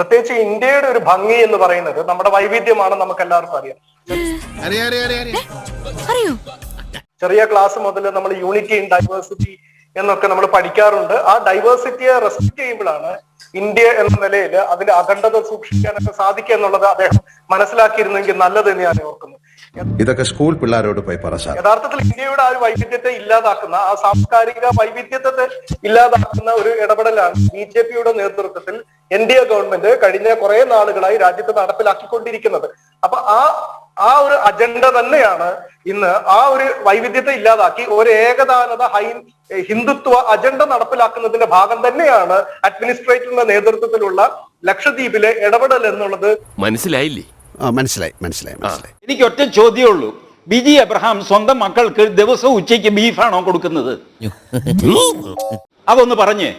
പ്രത്യേകിച്ച് ഇന്ത്യയുടെ ഒരു ഭംഗി എന്ന് പറയുന്നത് നമ്മുടെ വൈവിധ്യമാണ് നമുക്ക് എല്ലാവർക്കും അറിയാം അറിയോ? ചെറിയ ക്ലാസ് മുതൽ നമ്മൾ യൂണിറ്റി ഇൻ ഡൈവേഴ്സിറ്റി എന്നൊക്കെ നമ്മൾ പഠിക്കാറുണ്ട്. ആ ഡൈവേഴ്സിറ്റിയെ റെസ്പെക്ട് ചെയ്യുമ്പോഴാണ് ഇന്ത്യ എന്ന നിലയിൽ അതിന്റെ അഖണ്ഡത സൂക്ഷിക്കാനൊക്കെ സാധിക്കുക എന്നുള്ളത് അദ്ദേഹം മനസ്സിലാക്കിയിരുന്നെങ്കിൽ നല്ലതെന്ന് ഞാൻ ഓർക്കുന്നു ഇതൊക്കെ സ്കൂൾ പിള്ളേരോട് പോയി പറ സാർ. യഥാർത്ഥത്തിൽ ഇന്ത്യയുടെ ആ ഒരു വൈവിധ്യത്തെ ഇല്ലാതാക്കുന്ന ആ സാംസ്കാരിക വൈവിധ്യത്തെ ഇല്ലാതാക്കുന്ന ഒരു ഇടപെടലാണ് ബി ജെ പിയുടെ നേതൃത്വത്തിൽ എൻ ഡി എ ഗവൺമെന്റ് കഴിഞ്ഞ കുറെ നാളുകളായി രാജ്യത്ത് നടപ്പിലാക്കിക്കൊണ്ടിരിക്കുന്നത്. അപ്പൊ ആ ആ ഒരു അജണ്ട തന്നെയാണ് ഇന്ന് ആ ഒരു വൈവിധ്യത്തെ ഇല്ലാതാക്കി ഒരു ഏകദാനത ഹൈ ഹിന്ദുത്വ അജണ്ട നടപ്പിലാക്കുന്നതിന്റെ ഭാഗം തന്നെയാണ് അഡ്മിനിസ്ട്രേറ്ററിന്റെ നേതൃത്വത്തിലുള്ള ലക്ഷദ്വീപിലെ ഇടപെടൽ എന്നുള്ളത്. മനസ്സിലായില്ലേ? മനസ്സിലായി മനസ്സിലായി മനസ്സിലായി. എനിക്ക് ഒറ്റ ചോദ്യമുള്ളൂ. ബിജി അബ്രഹാം സ്വന്തം മക്കൾക്ക് ദിവസവും ഉച്ചയ്ക്ക് ബീഫാണോ കൊടുക്കുന്നത്? അതൊന്ന് പറഞ്ഞേ.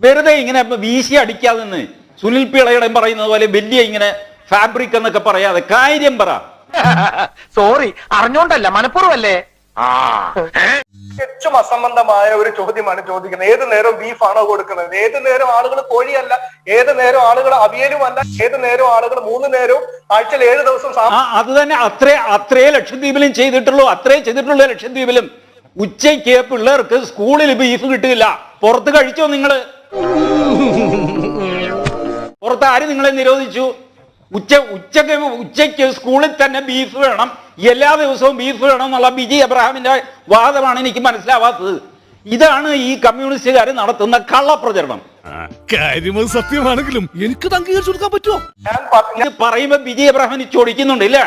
വെറുതെ ഇങ്ങനെ വീശി അടിക്കാതെ നിന്ന് സുനിൽ പിളയുടെ പറയുന്നത് പോലെ വലിയ ഇങ്ങനെ ഫാബ്രിക് എന്നൊക്കെ പറയാതെ കാര്യം പറ. സോറി അറിഞ്ഞോണ്ടല്ല മനഃപൂർവല്ലേ തികച്ചും അസംബന്ധമായ ഒരു ചോദ്യമാണ് ചോദിക്കുന്നത്. ഏത് നേരം ബീഫാണോ കൊടുക്കുന്നത്? ഏത് നേരം ആളുകൾ കോഴിയല്ല. ഏത് നേരം ആളുകൾ അവിയലും അല്ല ഏത് നേരം ആളുകൾ മൂന്ന് നേരവും ആഴ്ചയിൽ ഏഴ് ദിവസം ആ അത് തന്നെ അത്രേ അത്രേ ലക്ഷദ്വീപിലും ചെയ്തിട്ടുള്ളൂ. അത്രേ ചെയ്തിട്ടുള്ളൂ ലക്ഷദ്വീപിലും ഉച്ചയ്ക്ക് പിള്ളേർക്ക് സ്കൂളിൽ ബീഫ് കിട്ടില്ല പുറത്ത് കഴിച്ചോ നിങ്ങൾ? പുറത്ത് ആര് നിങ്ങളെ നിരോധിച്ചു? ഉച്ച ഉച്ചയ്ക്ക് ഉച്ചയ്ക്ക് സ്കൂളിൽ തന്നെ ബീഫ് വേണം. എല്ലാ ദിവസവും ബീഫ് വേണം എന്നുള്ള ബിജി അബ്രഹാമിന്റെ വാദമാണ് എനിക്ക് മനസ്സിലാവാത്തത്. ഇതാണ് ഈ കമ്മ്യൂണിസ്റ്റുകാർ നടത്തുന്ന കള്ളപ്രചരണം. കാര്യമത് സത്യമാണെങ്കിലും എനിക്ക് അംഗീകരിച്ചു കൊടുക്കാൻ പറ്റുമോ? ഞാൻ പറയുമ്പോ ബിജി അബ്രഹാമിന് ചൊടിക്കുന്നുണ്ട് ഇല്ലേ?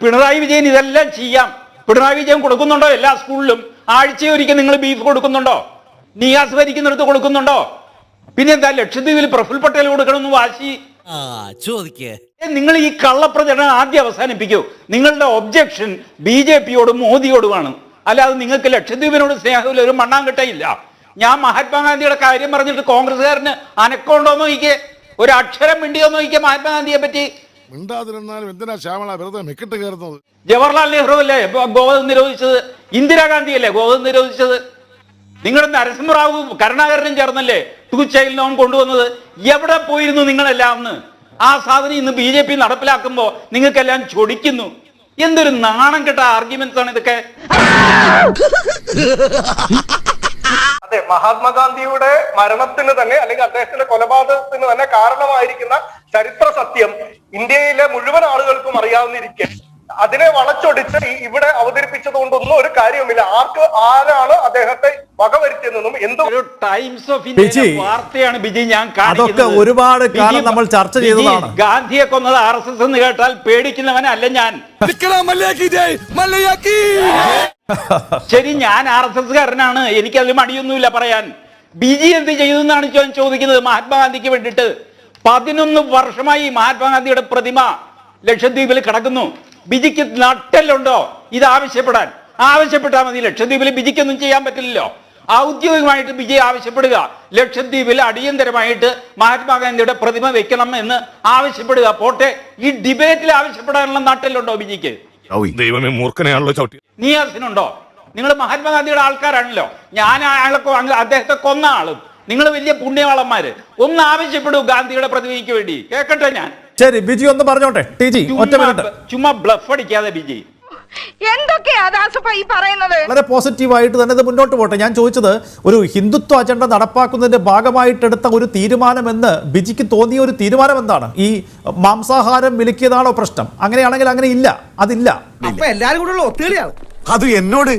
പിണറായി വിജയൻ ഇതെല്ലാം ചെയ്യാം. പിണറായി വിജയൻ കൊടുക്കുന്നുണ്ടോ എല്ലാ സ്കൂളിലും? ആഴ്ചയൊരിക്കൽ നിങ്ങൾ ബീഫ് കൊടുക്കുന്നുണ്ടോ? നിയാസ് ഭരിക്കുന്നിടത്ത് കൊടുക്കുന്നുണ്ടോ? പിന്നെന്താ ലക്ഷദ്വീപിൽ പ്രഫുൽ പട്ടേൽ കൊടുക്കണമെന്ന് വാശി ചോദിക്കേ. നിങ്ങൾ ഈ കള്ളപ്രചരണം ആദ്യം അവസാനിപ്പിക്കൂ. നിങ്ങളുടെ ഒബ്ജക്ഷൻ ബി ജെ പിയോടും മോദിയോടുമാണ്. അല്ലാതെ നിങ്ങൾക്ക് ലക്ഷദ്വീപിനോട് സ്നേഹമില്ല ഒരു മണ്ണാങ്കട്ടയില്ല ഞാൻ മഹാത്മാഗാന്ധിയുടെ കാര്യം പറഞ്ഞിട്ട് കോൺഗ്രസ്സുകാരന് അനക്കമുണ്ടോ നോക്കിക്കേ. ഒരു അക്ഷരം മിണ്ടിയോ നോക്കിക്കേ മഹാത്മാഗാന്ധിയെ പറ്റി. മിണ്ടാതിരുന്നാലും എന്തിനാ ശ്യാമള വെറുതെ മെക്കിട്ട് കയറുന്നത്? ജവഹർലാൽ നെഹ്റു അല്ലേ ഗോവധം നിരോധിച്ചത്? ഇന്ദിരാഗാന്ധി അല്ലേ ഗോവധം നിരോധിച്ചത്? നിങ്ങളുടെ നരസിംഹറാവു കരുണാകരനും ചേർന്നല്ലേ? ടു ചൈൽഡ് ലോൺ കൊണ്ടുവന്നത്? എവിടെ പോയിരുന്നു നിങ്ങളെല്ലാം അന്ന് ആ സാധനം ഇന്ന് ബി ജെ പി നടപ്പിലാക്കുമ്പോ നിങ്ങൾക്കെല്ലാം ചൊടിക്കുന്നു. എന്തൊരു നാണം കെട്ട ആർഗ്യുമെന്റ്സ് ആണ് ഇതൊക്കെ? അതെ മഹാത്മാഗാന്ധിയുടെ മരണത്തിന് തന്നെ അല്ലെങ്കിൽ അദ്ദേഹത്തിന്റെ കൊലപാതകത്തിന് തന്നെ കാരണമായിരിക്കുന്ന ചരിത്ര സത്യം ഇന്ത്യയിലെ മുഴുവൻ ആളുകൾക്കും അറിയാവുന്നിരിക്കെ അതിനെ വളച്ചൊടിച്ച് ഇവിടെ അവതരിപ്പിച്ചത് കൊണ്ടൊന്നും ഒരു കാര്യവുമില്ല. ആർക്ക് ആരാണ് അദ്ദേഹത്തെ വകവരുത്തിയതെന്നും എന്തും ഒരു ടൈംസ് ഓഫ് ഇന്ത്യ വാർത്തയാണ് ബിജി ഞാൻ അതൊക്കെ ഒരുപാട് കാലം നമ്മൾ ചർച്ച ബിജി, ചെയ്തതാണ്. ഗാന്ധിയെ കൊന്നത് ആർ എസ് എസ് എന്ന് കേട്ടാൽ പേടിക്കുന്നവനല്ല ഞാൻ. ശരി ഞാൻ ആർ എസ് എസ് കാരനാണ്. എനിക്കതിൽ മടിയൊന്നുമില്ല പറയാൻ. ബി ജി എന്ത് ചെയ്തു എന്നാണ് ഞാൻ ചോദിക്കുന്നത്? മഹാത്മാഗാന്ധിക്ക് വേണ്ടിയിട്ട്. പതിനൊന്ന് വർഷമായി മഹാത്മാഗാന്ധിയുടെ പ്രതിമ ലക്ഷദ്വീപിൽ കിടക്കുന്നു. ബിജിക്ക് നട്ടലുണ്ടോ ഇത് ആവശ്യപ്പെടാൻ. ആവശ്യപ്പെട്ടാൽ മതി. ലക്ഷദ്വീപിൽ ബിജിക്കൊന്നും ചെയ്യാൻ പറ്റില്ലല്ലോ. ഔദ്യോഗികമായിട്ട് ബിജി ആവശ്യപ്പെടുക. ലക്ഷദ്വീപിൽ അടിയന്തരമായിട്ട് മഹാത്മാഗാന്ധിയുടെ പ്രതിമ വെക്കണം എന്ന് ആവശ്യപ്പെടുക. പോട്ടെ ഈ ഡിബേറ്റിൽ ആവശ്യപ്പെടാനുള്ള നാട്ടിലുണ്ടോ ബിജിക്ക്? ദൈവമേ മൂർഖനെയാണല്ലോ ചവിട്ടി നിയാസിനുണ്ടോ? നിങ്ങൾ മഹാത്മാഗാന്ധിയുടെ ആൾക്കാരാണല്ലോ. ഞാൻ അയാളെ അദ്ദേഹത്തെ കൊന്ന ആളും. നിങ്ങൾ വലിയ പുണ്യവാളന്മാര്. ഒന്ന് ആവശ്യപ്പെടൂ ഗാന്ധിയുടെ പ്രതിമയ്ക്ക് വേണ്ടി. കേൾക്കട്ടെ ഞാൻ. ശരി ബിജി ഒന്ന് പറഞ്ഞോട്ടെ. ടി ജി ഒറ്റ മിനിറ്റ്. ചുമ്മാ ബ്ലഫ് അടിക്കാതെ ബിജി. വളരെ പോസിറ്റീവായിട്ട് തന്നെ ഇത് മുന്നോട്ട് പോട്ടെ. ഞാൻ ചോദിച്ചത് ഒരു ഹിന്ദുത്വ അജണ്ട നടപ്പാക്കുന്നതിന്റെ ഭാഗമായിട്ടെടുത്ത ഒരു തീരുമാനമെന്ന് ബിജിക്ക് തോന്നിയ ഒരു തീരുമാനം എന്താണ് ഈ മാംസാഹാരം വിലക്കിയതാണോ പ്രശ്നം? അങ്ങനെയാണെങ്കിൽ അങ്ങനെ ഇല്ല. അതില്ല. അത് എന്നോട്?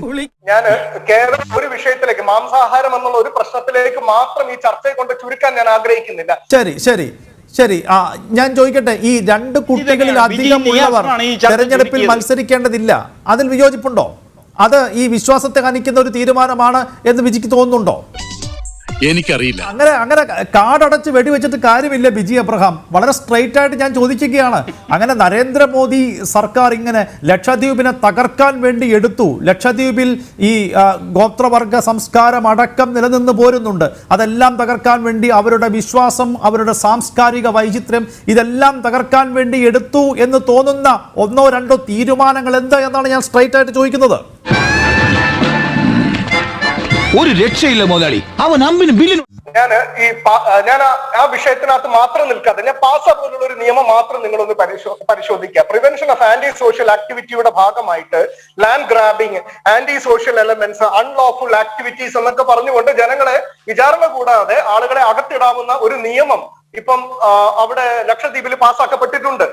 ഞാൻ കേരളം ഒരു വിഷയത്തിലേക്ക് മാംസാഹാരം എന്നുള്ള ഒരു പ്രശ്നത്തിലേക്ക് മാത്രം ഈ ചർച്ചയെ കൊണ്ട് ചുരുക്കാൻ ഞാൻ ആഗ്രഹിക്കുന്നില്ല. ശരി ശരി. ശരി ആ ഞാൻ ചോദിക്കട്ടെ ഈ രണ്ട് കുട്ടികളിൽ അധികം ഉള്ളവർ തെരഞ്ഞെടുപ്പിൽ മത്സരിക്കേണ്ടതില്ല. അതിൽ വിയോജിപ്പുണ്ടോ? അത് ഈ വിശ്വാസത്തെ ഹനിക്കുന്ന ഒരു തീരുമാനമാണ് എന്ന് വിജിക്ക് തോന്നുന്നുണ്ടോ? എനിക്കറിയില്ല. അങ്ങനെ അങ്ങനെ കാടടച്ച് വെടിവെച്ചിട്ട് കാര്യമില്ല ബിജി അബ്രഹാം. വളരെ സ്ട്രൈറ്റ് ആയിട്ട് ഞാൻ ചോദിക്കുകയാണ് അങ്ങനെ നരേന്ദ്രമോദി സർക്കാർ ഇങ്ങനെ ലക്ഷദ്വീപിനെ തകർക്കാൻ വേണ്ടി എടുത്തു. ലക്ഷദ്വീപിൽ ഈ ഗോത്രവർഗ സംസ്കാരം അടക്കം നിലനിന്ന് പോരുന്നുണ്ട്. അതെല്ലാം തകർക്കാൻ വേണ്ടി അവരുടെ വിശ്വാസം അവരുടെ സാംസ്കാരിക വൈചിത്ര്യം ഇതെല്ലാം തകർക്കാൻ വേണ്ടി എടുത്തു എന്ന് തോന്നുന്ന ഒന്നോ രണ്ടോ തീരുമാനങ്ങൾ എന്താ എന്നാണ് ഞാൻ സ്ട്രൈറ്റ് ആയിട്ട് ചോദിക്കുന്നത്. ഒരു രക്ഷയില്ല മുതലാളി. അവൻ അമ്പിന് ബില്ലിന് ഞാൻ ഈ ഞാൻ ആ- വിഷയത്തിനകത്ത് മാത്രം നിൽക്കാതെ ഞാൻ പാസ പോലുള്ള ഒരു നിയമം മാത്രം നിങ്ങളൊന്ന് പരിശോ പരിശോധിക്കുക പ്രിവെൻഷൻ ഓഫ് ആന്റി സോഷ്യൽ ആക്ടിവിറ്റിയുടെ ഭാഗമായിട്ട് land grabbing anti social elements unlawful activities എന്നൊക്കെ പറഞ്ഞുകൊണ്ട് ജനങ്ങളെ വിചാരണ കൂടാതെ ആളുകളെ അകത്തിടാവുന്ന ഒരു നിയമം ഇപ്പം അവിടെ ലക്ഷദ്വീപിൽ പാസ്സാക്കപ്പെട്ടിട്ടുണ്ട്.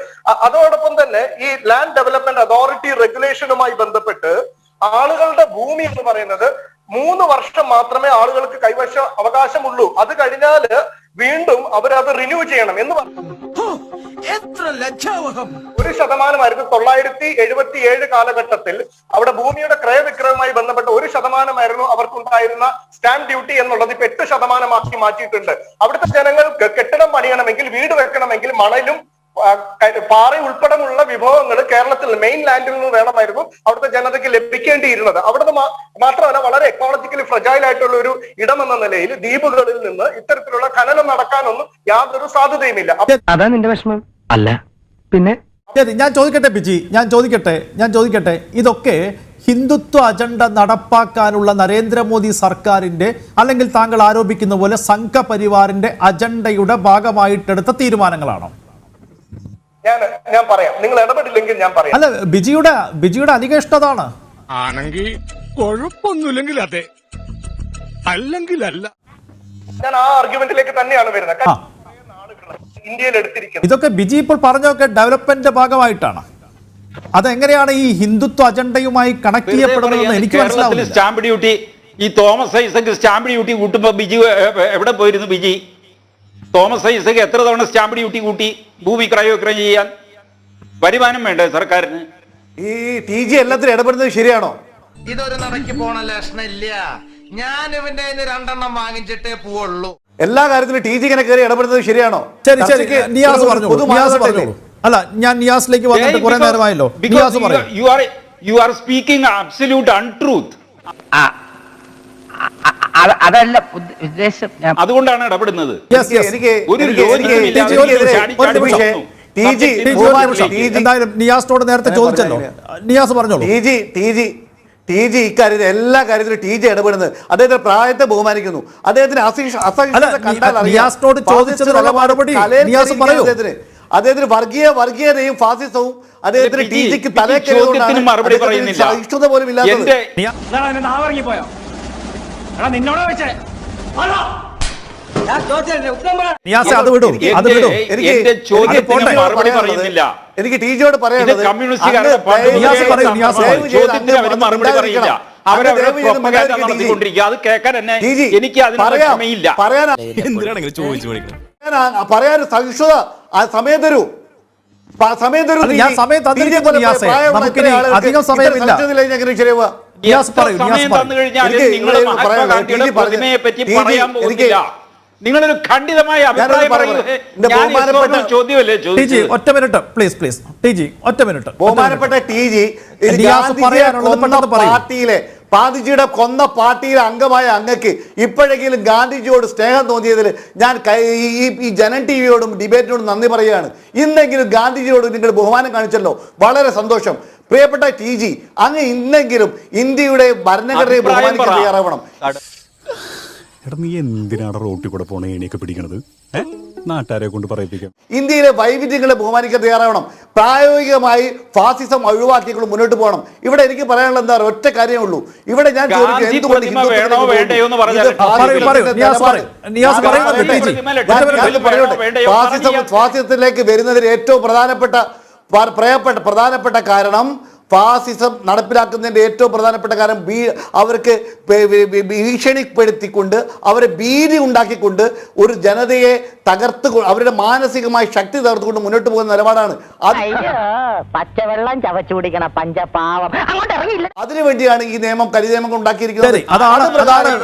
അതോടൊപ്പം തന്നെ ഈ ലാൻഡ് ഡെവലപ്മെന്റ് അതോറിറ്റി റെഗുലേഷനുമായി ബന്ധപ്പെട്ട് ആളുകളുടെ ഭൂമി എന്ന് പറയുന്നത് മൂന്ന് വർഷം മാത്രമേ ആളുകൾക്ക് കൈവശ അവകാശമുള്ളൂ. അത് കഴിഞ്ഞാൽ വീണ്ടും അവരത് റിന്യൂ ചെയ്യണം എന്ന് പറഞ്ഞു ഒരു ശതമാനമായിരുന്നു. തൊള്ളായിരത്തി എഴുപത്തി ഏഴ് കാലഘട്ടത്തിൽ അവിടെ ഭൂമിയുടെ ക്രയവിക്രയവുമായി ബന്ധപ്പെട്ട ഒരു ശതമാനമായിരുന്നു അവർക്കുണ്ടായിരുന്ന സ്റ്റാമ്പ് ഡ്യൂട്ടി എന്നുള്ളത് ഇപ്പൊ എട്ട് ശതമാനമാക്കി മാറ്റിയിട്ടുണ്ട്. അവിടുത്തെ ജനങ്ങൾക്ക് കെട്ടിടം പണിയണമെങ്കിൽ വീട് വെക്കണമെങ്കിൽ മണലും പാറ ഉൾപ്പെടെയുള്ള വിഭവങ്ങൾ കേരളത്തിൽ മെയിൻ ലാൻഡിൽ നിന്ന് വേണമായിരുന്നു അവിടുത്തെ ജനതയ്ക്ക് ലഭിക്കേണ്ടിയിരുന്നത്. അവിടുന്ന് മാത്രമല്ല വളരെ എക്കോളജിക്കലി ഫ്രജൈൽ ആയിട്ടുള്ള ഒരു ഇടം എന്ന നിലയിൽ ദ്വീപുകളിൽ നിന്ന് ഇത്തരത്തിലുള്ള ഖനനം നടക്കാനൊന്നും യാതൊരു സാധ്യതയുമില്ല. അതാ നിന്റെ വിഷമം. അല്ല. പിന്നെ? ശരി ഞാൻ ചോദിക്കട്ടെ ബിജി? ഞാൻ ചോദിക്കട്ടെ ഞാൻ ചോദിക്കട്ടെ. ഇതൊക്കെ ഹിന്ദുത്വ അജണ്ട നടപ്പാക്കാനുള്ള നരേന്ദ്രമോദി സർക്കാരിന്റെ അല്ലെങ്കിൽ താങ്കൾ ആരോപിക്കുന്ന പോലെ സംഘപരിവാറിന്റെ അജണ്ടയുടെ ഭാഗമായിട്ടെടുത്ത തീരുമാനങ്ങളാണോ? ഞാൻ ഞാൻ പറയാം. നിങ്ങൾ ഇടപെടില്ലെങ്കിൽ ഞാൻ പറയാം. അല്ല ബിജിയുടെ ബിജിയുടെ അനികേഷ്ടതാണ് ആണെങ്കിൽ കുഴപ്പമൊന്നുമില്ലെങ്കിൽ അതെ. അല്ലെങ്കിൽ അല്ല ഞാൻ ആ ആർഗ്യുമെന്റിലേക്ക് തന്നെയാണ് വരുന്നത്. ഇന്ത്യയിൽ എടുത്തിരിക്കുന്നത്. ഇതൊക്കെ ബിജി ഇപ്പോൾ പറഞ്ഞൊക്കെ ഡെവലപ്മെന്റിന്റെ ഭാഗമായിട്ടാണ്. അതെങ്ങനെയാണ് ഈ ഹിന്ദുത്വ അജണ്ടയുമായി കണക്ട് ചെയ്യപ്പെടുന്നത് എനിക്ക് മനസ്സിലാവുന്നില്ല സ്റ്റാമ്പ് ഡ്യൂട്ടി ഈ തോമസ് ഐസക് സ്റ്റാമ്പ് ഡ്യൂട്ടി കൂട്ടുമ്പോ ബിജി എവിടെ പോയിരുന്നു ബിജി? തോമസ് ഐസക് എത്ര തവണ സ്റ്റാമ്പ് ഡ്യൂട്ടി കൂട്ടി ഭൂമി ക്രയോക്രയം ചെയ്യാൻ വരുമാനം വേണ്ടേ സർക്കാരിന്? ഈ ടി ജി എല്ലാത്തിനും ഇടപെടുന്നത് ശരിയാണോ? ഇതൊരു നടക്കി പോണ ലക്ഷണില്ല. ഞാൻ ഇവന്റെ രണ്ടെണ്ണം വാങ്ങിച്ചിട്ടേ പോവുള്ളൂ. എല്ലാ കാര്യത്തിലും ടി ജി ഇങ്ങനെ കയറി ഇടപെടുന്നത് ശരിയാണോ? ശരി ശരി. നിയാസ് പറഞ്ഞു നിയാസ് പറഞ്ഞു അല്ല ഞാൻ നിയാസിലേക്ക് വന്നിട്ട് കുറെ നേരമായല്ലോ. നിയാസ് പറഞ്ഞു you are you are speaking absolute untruth അതല്ല ഉദ്ദേശം അതുകൊണ്ടാണ് ഇടപെടുന്നത്. എനിക്ക് ഒരു ടി ജി എന്തായാലും നിയാസിനോട് നേരത്തെ ചോദിച്ചല്ലോ. നിയാസ് പറഞ്ഞോളൂ. T G T G T G ഇക്കാര്യത്തിൽ എല്ലാ കാര്യത്തിലും ടി ജി ഇടപെടുന്നത് അദ്ദേഹത്തിന്റെ പ്രായത്തെ ബഹുമാനിക്കുന്നു. അദ്ദേഹത്തിന്. നിയാസിനോട് ചോദിച്ചതിനുള്ള മറുപടി നിയാസ് പറയൂ. അദ്ദേഹത്തിന്. വർഗീയ വർഗീയതയും ഫാസിസവും അദ്ദേഹത്തിന് ടി ജിക്ക് പറയുന്നില്ല. സഹിഷ്ണുത പോലും ഇല്ലാത്തത്. നിയ- നിയാസെ അത് വിടൂ അത് വിടൂ. എനിക്ക് എന്റെ എനിക്ക് ചോദ്യത്തിന് പോട്ടെ. മറുപടി പറയുന്നില്ല. എനിക്ക് ടി പറയാനുള്ളത് നിയാസ് പറയൂ, മറുപടി പറയില്ല. പറയാൻ- സഹിഷ്ണുത ആ സമയം തരൂ സമയം തരൂ ഞാൻ സമയം ആളുകൾക്ക് അധികം സമയമില്ല. സമയം തന്നു കഴിഞ്ഞാൽ നിങ്ങൾ മഹാത്മാഗാന്ധിയുടെ പ്രതിമയെ പറ്റി പറയാൻ പോകുന്നില്ല നിങ്ങളൊരു ഖണ്ഡിതമായ അഭിപ്രായം പറയാം. പറയുന്നത് ചോദ്യമല്ലേ ചോദിച്ചത് ഒറ്റ minute please please T G ഒറ്റ മിനിറ്റ് ബഹുമാനപ്പെട്ട ടി ജി പറയാനുള്ളത്. പാർട്ടിയിലെ ഗാന്ധിജിയുടെ കൊന്ന പാർട്ടിയിലെ അംഗമായ അങ്ങക്ക് ഇപ്പോഴെങ്കിലും ഗാന്ധിജിയോട് സ്നേഹം തോന്നിയതിൽ ഞാൻ ഈ- ഈ ജനൻ ടി വിയോടും ഡിബേറ്റിനോടും നന്ദി പറയുകയാണ്. ഇന്നെങ്കിലും ഗാന്ധിജിയോട് നിങ്ങൾ ബഹുമാനം കാണിച്ചല്ലോ. വളരെ സന്തോഷം. പ്രിയപ്പെട്ട ടി ജി അങ്ങ് ഇന്നെങ്കിലും ഇന്ത്യയുടെ ഭരണഘടനയെ ബഹുമാനിക്കാൻ തയ്യാറാവണം. എടാ നീ എന്തിനാണ് റോട്ടിൽ കൂടെ പോണ ഏണിയൊക്കെ പിടിക്കണത്? നാട്ടുകാരെ കൊണ്ട് പറയിപ്പിക്കാം. ഇന്ത്യയിലെ വൈവിധ്യങ്ങളെ ബഹുമാനിക്കാൻ തയ്യാറാവണം. പ്രായോഗികമായി ഫാസിസം ഒഴിവാക്കിക്കൊണ്ട് മുന്നോട്ട് പോകണം. ഇവിടെ എനിക്ക് പറയാനുള്ള എന്താ ഒറ്റ കാര്യമേ ഉള്ളൂ. ഇവിടെ ഞാൻ ഫാസിസം ഫാസിസത്തിലേക്ക് വരുന്നതിന് ഏറ്റവും പ്രധാനപ്പെട്ട പ്രയപ്പെട്ട പ്രധാനപ്പെട്ട കാരണം ഫാസിസം നടപ്പിലാക്കുന്നതിന്റെ ഏറ്റവും പ്രധാനപ്പെട്ട കാരണം ബീ അവർക്ക് ഭീഷണിപ്പെടുത്തിക്കൊണ്ട് അവരെ ഭീതി ഉണ്ടാക്കിക്കൊണ്ട് ഒരു ജനതയെ തകർത്ത് അവരുടെ മാനസികമായ ശക്തി തകർത്തുകൊണ്ട് മുന്നോട്ട് പോകുന്ന നിലപാടാണ്. അയ്യോ പച്ചവെള്ളം ചവച്ചു കുടിക്കണ പഞ്ചപാവം. അങ്ങോട്ട് ഇറങ്ങിയില്ല. അതിനുവേണ്ടിയാണ് ഈ നിയമം കരി നിയമം ഉണ്ടാക്കിയിരിക്കുന്നത് അതാണ് അതാണ്-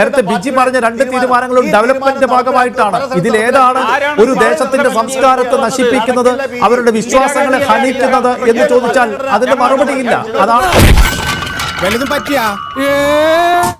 അത് നേരത്തെ ബിജി പറഞ്ഞ രണ്ട് തീരുമാനങ്ങളും ഡെവലപ്മെന്റിന്റെ ഭാഗമായിട്ടാണ്. ഇതിലേതാണ് ഒരു ദേശത്തിന്റെ സംസ്കാരത്തെ നശിപ്പിക്കുന്നത്. അവരുടെ വിശ്വാസങ്ങളെ ഹനിക്കുന്നത് എന്ന് ചോദിച്ചാൽ അതിന്റെ മറുപടിയില്ല അതാണ് വലുതും പറ്റിയാ?